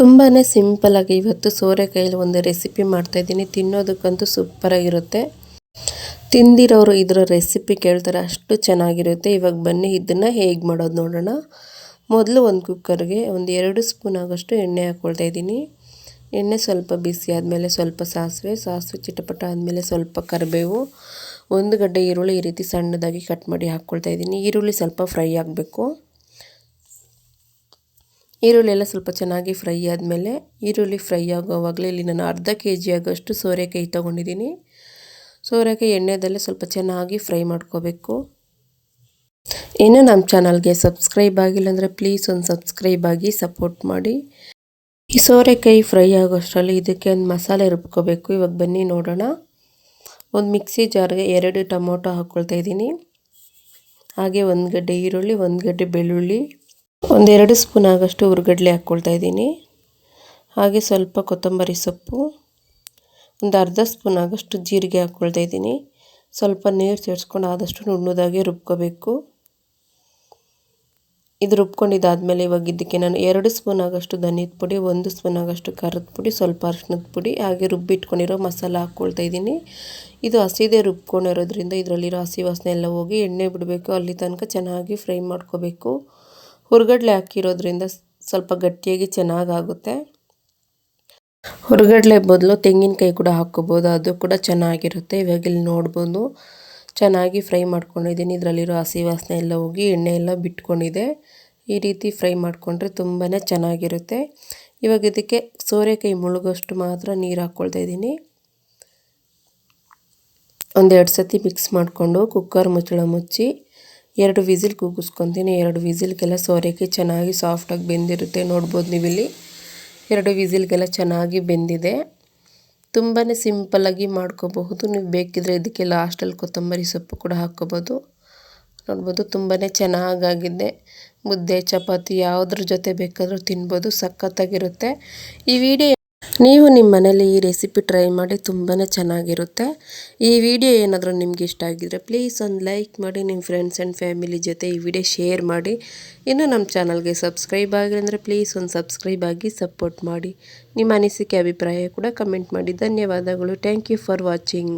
ತುಂಬಾ ಸಿಂಪಲಾಗಿ ಇವತ್ತು ಸೋರೆಕಾಯಲ್ಲಿ ಒಂದು ರೆಸಿಪಿ ಮಾಡ್ತಾಯಿದ್ದೀನಿ ತಿನ್ನೋದಕ್ಕಂತೂ ಸೂಪರಾಗಿರುತ್ತೆ ತಿಂದಿರೋರು ಇದರ ರೆಸಿಪಿ ಕೇಳ್ತಾರೆ, ಅಷ್ಟು ಚೆನ್ನಾಗಿರುತ್ತೆ. ಇವಾಗ ಬನ್ನಿ, ಇದನ್ನು ಹೇಗೆ ಮಾಡೋದು ನೋಡೋಣ. ಮೊದಲು ಒಂದು ಕುಕ್ಕರ್ಗೆ ಒಂದು ಎರಡು ಸ್ಪೂನ್ ಆಗೋಷ್ಟು ಎಣ್ಣೆ ಹಾಕ್ಕೊಳ್ತಾ ಇದ್ದೀನಿ. ಎಣ್ಣೆ ಸ್ವಲ್ಪ ಬಿಸಿ ಆದಮೇಲೆ ಸ್ವಲ್ಪ ಸಾಸಿವೆ ಸಾಸಿವೆ ಚಿಟಪಟ ಆದಮೇಲೆ ಸ್ವಲ್ಪ ಕರಿಬೇವು, ಒಂದು ಗಡ್ಡೆ ಈರುಳ್ಳಿ ಈ ರೀತಿ ಸಣ್ಣದಾಗಿ ಕಟ್ ಮಾಡಿ ಹಾಕ್ಕೊಳ್ತಾ ಇದ್ದೀನಿ. ಈರುಳ್ಳಿ ಸ್ವಲ್ಪ ಫ್ರೈ ಆಗಬೇಕು. ಈರುಳ್ಳಿ ಎಲ್ಲ ಸ್ವಲ್ಪ ಚೆನ್ನಾಗಿ ಫ್ರೈ ಆದಮೇಲೆ ಈರುಳ್ಳಿ ಫ್ರೈ ಆಗೋವಾಗಲೇ ಇಲ್ಲಿ ನಾನು ಅರ್ಧ ಕೆ ಜಿ ಆಗೋಷ್ಟು ಸೋರೆಕಾಯಿ ತೊಗೊಂಡಿದ್ದೀನಿ. ಸೋರೆಕಾಯಿ ಎಣ್ಣೆದಲ್ಲೇ ಸ್ವಲ್ಪ ಚೆನ್ನಾಗಿ ಫ್ರೈ ಮಾಡ್ಕೋಬೇಕು. ಇನ್ನು ನಮ್ಮ ಚಾನಲ್ಗೆ ಸಬ್ಸ್ಕ್ರೈಬ್ ಆಗಿಲ್ಲ ಅಂದರೆ ಪ್ಲೀಸ್ ಒಂದು ಸಬ್ಸ್ಕ್ರೈಬ್ ಆಗಿ ಸಪೋರ್ಟ್ ಮಾಡಿ. ಈ ಸೋರೆಕಾಯಿ ಫ್ರೈ ಆಗೋಷ್ಟರಲ್ಲಿ ಇದಕ್ಕೆ ಒಂದು ಮಸಾಲೆ ರುಬ್ಕೋಬೇಕು. ಇವಾಗ ಬನ್ನಿ ನೋಡೋಣ. ಒಂದು ಮಿಕ್ಸಿ ಜಾರ್ಗೆ ಎರಡು ಟೊಮೊಟೊ ಹಾಕ್ಕೊಳ್ತಾ ಇದ್ದೀನಿ. ಹಾಗೆ ಒಂದು ಗಡ್ಡೆ ಈರುಳ್ಳಿ, ಒಂದು ಗಡ್ಡೆ ಬೆಳ್ಳುಳ್ಳಿ. ಒಂದೆರಡು ಸ್ಪೂನ್ ಆಗೋಷ್ಟು ಹುರ್ಗಡ್ಲೆ ಹಾಕ್ಕೊಳ್ತಾ ಇದ್ದೀನಿ. ಹಾಗೆ ಸ್ವಲ್ಪ ಕೊತ್ತಂಬರಿ ಸೊಪ್ಪು, ಒಂದು ಅರ್ಧ ಸ್ಪೂನ್ ಆಗೋಷ್ಟು ಜೀರಿಗೆ ಹಾಕ್ಕೊಳ್ತಾ ಇದ್ದೀನಿ. ಸ್ವಲ್ಪ ನೀರು ಸೇರಿಸ್ಕೊಂಡು ಆದಷ್ಟು ನುಣ್ಣದಾಗಿ ರುಬ್ಕೋಬೇಕು. ಇದು ರುಬ್ಕೊಂಡಿದ್ದಾದಮೇಲೆ ಇವಾಗ ಇದಕ್ಕೆ ನಾನು ಎರಡು ಸ್ಪೂನ್ ಆಗೋಷ್ಟು ಧನಿಯದ ಪುಡಿ, ಒಂದು ಸ್ಪೂನ್ ಆಗೋಷ್ಟು ಖಾರದ ಪುಡಿ, ಸ್ವಲ್ಪ ಅರ್ಶಿನದ ಪುಡಿ, ಹಾಗೆ ರುಬ್ಬಿಟ್ಕೊಂಡಿರೋ ಮಸಾಲ ಹಾಕ್ಕೊಳ್ತಾ ಇದ್ದೀನಿ. ಇದು ಹಸಿದೆ ರುಬ್ಕೊಂಡಿರೋದ್ರಿಂದ ಇದರಲ್ಲಿರೋ ಹಸಿ ವಾಸನೆ ಎಲ್ಲ ಹೋಗಿ ಎಣ್ಣೆ ಬಿಡಬೇಕು. ಅಲ್ಲಿ ತನಕ ಚೆನ್ನಾಗಿ ಫ್ರೈ ಮಾಡ್ಕೋಬೇಕು. ಹುರ್ಗಡ್ಲೆ ಹಾಕಿರೋದ್ರಿಂದ ಸ್ವಲ್ಪ ಗಟ್ಟಿಯಾಗಿ ಚೆನ್ನಾಗಾಗುತ್ತೆ. ಹುರುಗಡಲೆ ಬದಲು ತೆಂಗಿನಕಾಯಿ ಕೂಡ ಹಾಕ್ಕೋಬೋದು. ಅದು ಕೂಡ ಚೆನ್ನಾಗಿರುತ್ತೆ. ಇವಾಗ ಇಲ್ಲಿ ನೋಡ್ಬೋದು. ಚೆನ್ನಾಗಿ ಫ್ರೈ ಮಾಡ್ಕೊಂಡಿದ್ದೀನಿ. ಇದರಲ್ಲಿರೋ ಹಸಿ ವಾಸನೆ ಎಲ್ಲ ಹೋಗಿ ಎಣ್ಣೆ ಎಲ್ಲ ಬಿಟ್ಕೊಂಡಿದೆ. ಈ ರೀತಿ ಫ್ರೈ ಮಾಡಿಕೊಂಡ್ರೆ ತುಂಬಾ ಚೆನ್ನಾಗಿರುತ್ತೆ. ಇವಾಗ ಇದಕ್ಕೆ ಸೋರೆಕಾಯಿ ಮುಳುಗೋಷ್ಟು ಮಾತ್ರ ನೀರು ಹಾಕ್ಕೊಳ್ತಾ ಇದ್ದೀನಿ. ಒಂದೆರಡು ಸತಿ ಮಿಕ್ಸ್ ಮಾಡಿಕೊಂಡು ಕುಕ್ಕರ್ ಮುಚ್ಚಳ ಮುಚ್ಚಿ ಎರಡು ವಿಸಿಲ್ ಕೂಗಿಸ್ಕೊತೀನಿ, ಎರಡು ವಿಸಿಲ್ಗೆಲ್ಲ ಸೋರೆಕಾಯಿ ಚೆನ್ನಾಗಿ ಸಾಫ್ಟಾಗಿ ಬೆಂದಿರುತ್ತೆ. ನೋಡ್ಬೋದು ನೀವಿಲ್ಲಿ. ಎರಡು ವಿಸಿಲ್ಗೆಲ್ಲ ಚೆನ್ನಾಗಿ ಬೆಂದಿದೆ. ತುಂಬಾ ಸಿಂಪಲ್ಲಾಗಿ ಮಾಡ್ಕೋಬಹುದು. ನೀವು ಬೇಕಿದ್ರೆ ಇದಕ್ಕೆ ಲಾಸ್ಟಲ್ಲಿ ಕೊತ್ತಂಬರಿ ಸೊಪ್ಪು ಕೂಡ ಹಾಕ್ಕೋಬೋದು ನೋಡ್ಬೋದು ತುಂಬಾ ಚೆನ್ನಾಗಾಗಿದೆ. ಮುದ್ದೆ, ಚಪಾತಿ ಯಾವುದ್ರ ಜೊತೆ ಬೇಕಾದರೂ ತಿನ್ಬೋದು. ಸಖತ್ತಾಗಿರುತ್ತೆ. ಈ ವಿಡಿಯೋ ನೀವು ನಿಮ್ಮ ಮನೇಲಿ ಈ ರೆಸಿಪಿ ಟ್ರೈ ಮಾಡಿ ತುಂಬಾ ಚೆನ್ನಾಗಿರುತ್ತೆ. ಈ ವಿಡಿಯೋ ಏನಾದರೂ ನಿಮ್ಗೆ ಇಷ್ಟ ಆಗಿದ್ರೆ ಪ್ಲೀಸ್ ಒಂದು ಲೈಕ್ ಮಾಡಿ, ನಿಮ್ಮ ಫ್ರೆಂಡ್ಸ್ ಆ್ಯಂಡ್ ಫ್ಯಾಮಿಲಿ ಜೊತೆ ಈ ವಿಡಿಯೋ ಶೇರ್ ಮಾಡಿ. ಇನ್ನು ನಮ್ಮ ಚಾನಲ್ಗೆ ಸಬ್ಸ್ಕ್ರೈಬ್ ಆಗಿಲ್ಲ ಅಂದರೆ ಪ್ಲೀಸ್ ಒಂದು ಸಬ್ಸ್ಕ್ರೈಬ್ ಆಗಿ ಸಪೋರ್ಟ್ ಮಾಡಿ. ನಿಮ್ಮ ಅನಿಸಿಕೆ, ಅಭಿಪ್ರಾಯ ಕೂಡ ಕಮೆಂಟ್ ಮಾಡಿ. ಧನ್ಯವಾದಗಳು. Thank you for watching